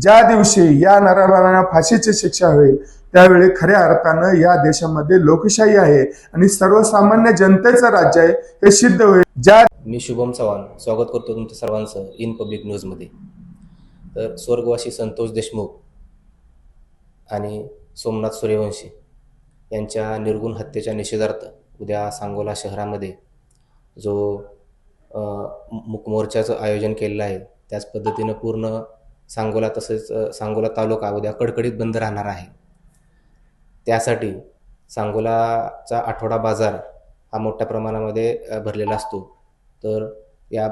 ज्या दिवशी या नराबांना फाशीची शिक्षा होईल त्यावेळी खऱ्या अर्थानं या देशामध्ये लोकशाही आहे आणि सर्वसामान्य जनतेचं राज्य आहे हे सिद्ध होईल. ज्या मी शुभम चव्हाण स्वागत करतो तुमचं सर्वांचं इन पब्लिक न्यूजमध्ये. तर स्वर्गवासी संतोष देशमुख आणि सोमनाथ सूर्यवंशी यांच्या निर्गुण हत्येच्या निषेधार्थ उद्या सांगोला शहरामध्ये जो अ, आयोजन केलेलं आहे त्याच पद्धतीनं पूर्ण सांगोला तसेच सांगोला तालुका उद्या कडकडीत बंद राहणार आहे. त्यासाठी सांगोलाचा आठवडा बाजार हा मोठ्या प्रमाणामध्ये भरलेला असतो. तर या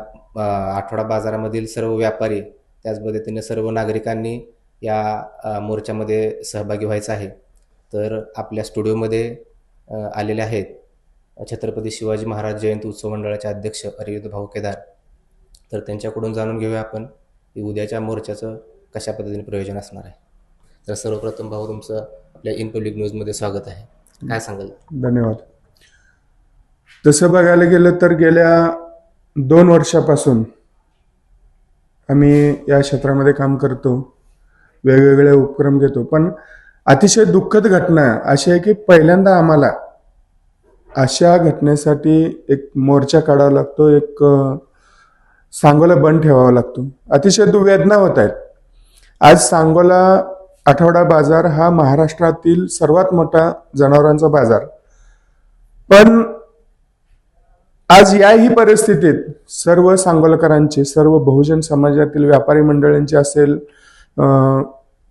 आठवडा बाजारामधील सर्व व्यापारी त्याच पद्धतीने सर्व नागरिकांनी या मोर्चामध्ये सहभागी व्हायचं आहे. तर आपल्या स्टुडिओमध्ये आलेले आहेत छत्रपती शिवाजी महाराज जयंती उत्सव मंडळाचे अध्यक्ष अरविंद भाऊ केदार. तर त्यांच्याकडून जाणून घेऊया आपण. की उद्याच्या मोर्चाचं कशा पद्धतीने प्रयोजन असणार आहे? तर सर्वप्रथम भाऊ तुमचं आपल्या इन पब्लिक न्यूजमध्ये स्वागत आहे. काय सांगाल? धन्यवाद. तसं बघायला गेलं तर गेल्या दोन वर्षापासून आम्ही या क्षेत्रामध्ये काम करतो वेगवेगळे उपक्रम घेतो. पण अतिशय दुःखद घटना अशी आहे की पहिल्यांदा आम्हाला अशा घटनेसाठी एक मोर्चा काढावा लागतो एक सांगोला बंद ठेवावा लागतो. अतिशय दुवेदना होत आहेत. आज सांगोला आठवडा बाजार हा महाराष्ट्रातील सर्वात मोठा जनावरांचा बाजार. पण आज याही परिस्थितीत सर्व सांगोलकरांचे सर्व बहुजन समाजातील व्यापारी मंडळींचे असेल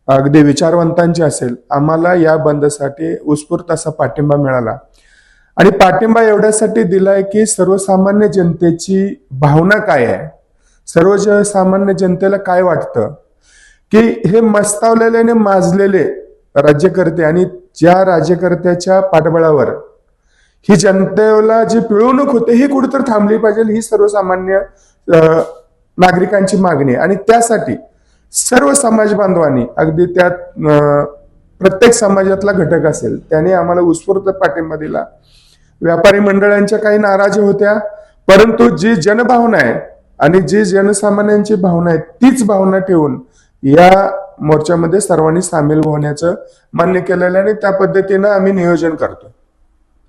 अगदी विचारवंतांचे असेल आम्हाला या बंदसाठी उत्स्फूर्त असा पाठिंबा मिळाला. आणि पाठिंबा एवढ्यासाठी दिलाय की सर्वसामान्य जनतेची भावना काय आहे? सर्व सामान्य जनतेला काय वाटतं? की हे मस्तावलेले आणि माजलेले राज्यकर्ते आणि ज्या राज्यकर्त्याच्या पाठबळावर ही जनतेला जी पिळवणूक होते ही कुठेतरी थांबली पाहिजे ही सर्वसामान्य नागरिकांची मागणी आहे. आणि त्यासाठी सर्व समाज बांधवांनी अगदी त्यात प्रत्येक समाजातला घटक असेल त्याने आम्हाला उत्स्फूर्त पाठिंबा दिला. व्यापारी मंडळांच्या काही नाराजी होत्या परंतु जी जनभावना आहे आणि जी जनसामान्यांची भावना आहे तीच भावना ठेवून या मोर्चामध्ये सर्वांनी सामील होण्याचं मान्य केलेलं आणि त्या पद्धतीनं आम्ही नियोजन करतो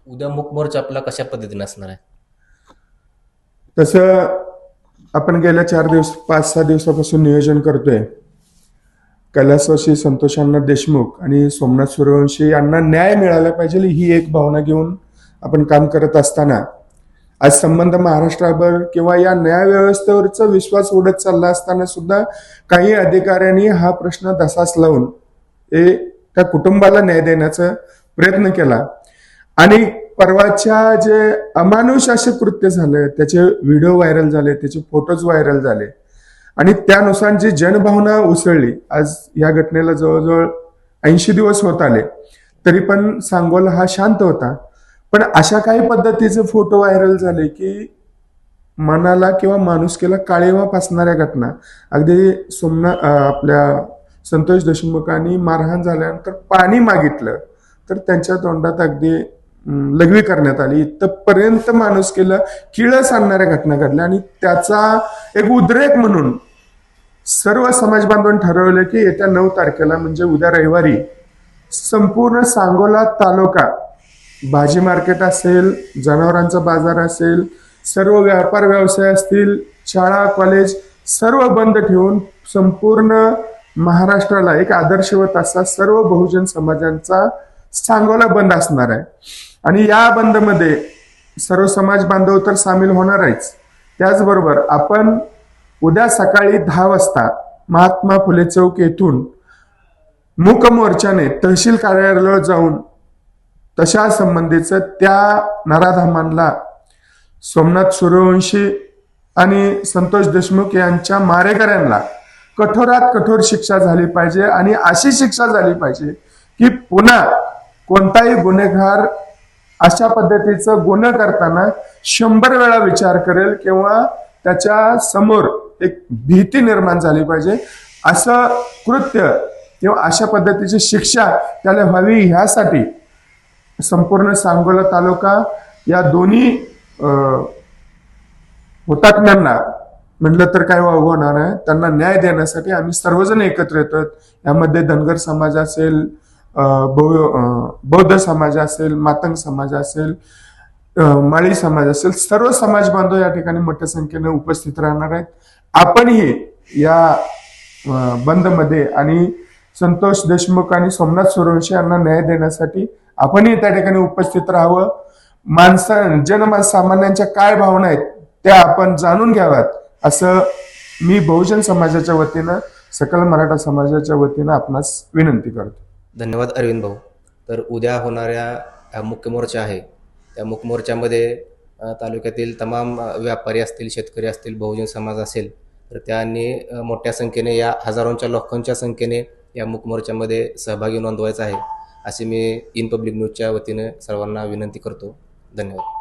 उद्या मुक मोर्चा आपला कशा पद्धतीने असणार आहे? तसं आपण गेल्या चार दिवस पाच सहा दिवसापासून नियोजन करतोय. कैलासवासी संतोषांना देशमुख आणि सोमनाथ सूर्यवंशी यांना न्याय मिळाला पाहिजे ही एक भावना घेऊन आपण काम करत असताना. आज संबंध महाराष्ट्रावर किंवा या न्याय व्यवस्थेवरचा विश्वास उडत चालला असताना सुद्धा काही अधिकाऱ्यांनी हा प्रश्न तसाच लावून हे त्या कुटुंबाला न्याय देण्याचा प्रयत्न केला. आणि परवाच्या जे अमानुष असे कृत्य झालं त्याचे व्हिडिओ व्हायरल झाले त्याचे फोटोज व्हायरल झाले. आणि त्यानुसार जी जनभावना उसळली आज या घटनेला जवळजवळ ऐंशी दिवस होत आले. तरी पण सांगोला हा शांत होता. पण अशा काही पद्धतीचे फोटो व्हायरल झाले की मनाला किंवा माणुसकीला काळीमा फासणाऱ्या घटना. अगदी सोमना आपल्या संतोष देशमुखांनी मारहाण झाल्यानंतर पाणी मागितलं तर त्यांच्या तोंडात अगदी लघवी करण्यात आली. इथपर्यंत माणुसकीला किळस आणणाऱ्या घटना घडल्या आणि त्याचा एक उद्रेक म्हणून सर्व समाज बांधवांनी ठरवलं की येत्या नऊ तारखेला म्हणजे उद्या रविवारी संपूर्ण सांगोला तालुका भाजी मार्केट असेल जनावरांचा बाजार असेल सर्व व्यापार व्यवसाय असतील शाळा कॉलेज सर्व बंद ठेवून संपूर्ण महाराष्ट्राला एक आदर्शवत असा सर्व बहुजन समाजांचा सांगोला बंद असणार आहे. आणि या बंदमध्ये सर्व समाज बांधव तर सामील होणार आहेच त्याचबरोबर आपण उद्या सकाळी दहा वाजता महात्मा फुले चौक येथून मूक मोर्चाने तहसील कार्यालयावर जाऊन तशा संबंधीचं त्या नराधामांना सोमनाथ सूर्यवंशी आणि संतोष देशमुख यांच्या मारेकऱ्यांना कठोरात कठोर शिक्षा झाली पाहिजे आणि अशी शिक्षा झाली पाहिजे की पुन्हा कोणताही गुन्हेगार अशा पद्धतीचं गुन्हे करताना शंभर वेळा विचार करेल किंवा त्याच्यासमोर एक भीती निर्माण झाली पाहिजे. असं कृत्य किंवा अशा पद्धतीची शिक्षा त्याला व्हावी ह्यासाठी संपूर्ण सांगोला तालुका या दोन्ही हुतात्म्यांना म्हटलं तर काय वाव होणार आहे? त्यांना न्याय देण्यासाठी आम्ही सर्वजण एकत्र येतो यामध्ये धनगर समाज असेल बौद्ध समाज असेल मातंग समाज असेल माळी समाज असेल सर्व समाज बांधव या ठिकाणी मोठ्या संख्येने उपस्थित राहणार आहेत. आपणही या बंदमध्ये आणि संतोष देशमुख आणि सोमनाथ सुरवंशी यांना न्याय देण्यासाठी आपणही त्या ठिकाणी उपस्थित राहावं. माणसा जनसामान्यांच्या काय भावना आहेत त्या आपण जाणून घ्याव्यात असं मी बहुजन समाजाच्या वतीनं सकल मराठा समाजाच्या वतीनं आपणास विनंती करतो. धन्यवाद अरविंद भाऊ. तर उद्या होणाऱ्या मुख्य मोर्चा आहे. त्या मुख्य मोर्चामध्ये तालुक्यातील तमाम व्यापारी असतील शेतकरी असतील बहुजन समाज असेल तर त्यांनी मोठ्या संख्येने या हजारोंच्या लोकांच्या संख्येने या मुख मोर्चामध्ये सहभागी नोंदवायचा आहे. असे मी इन पब्लिक न्यूजच्या वतीने सर्वांना विनंती करतो. धन्यवाद.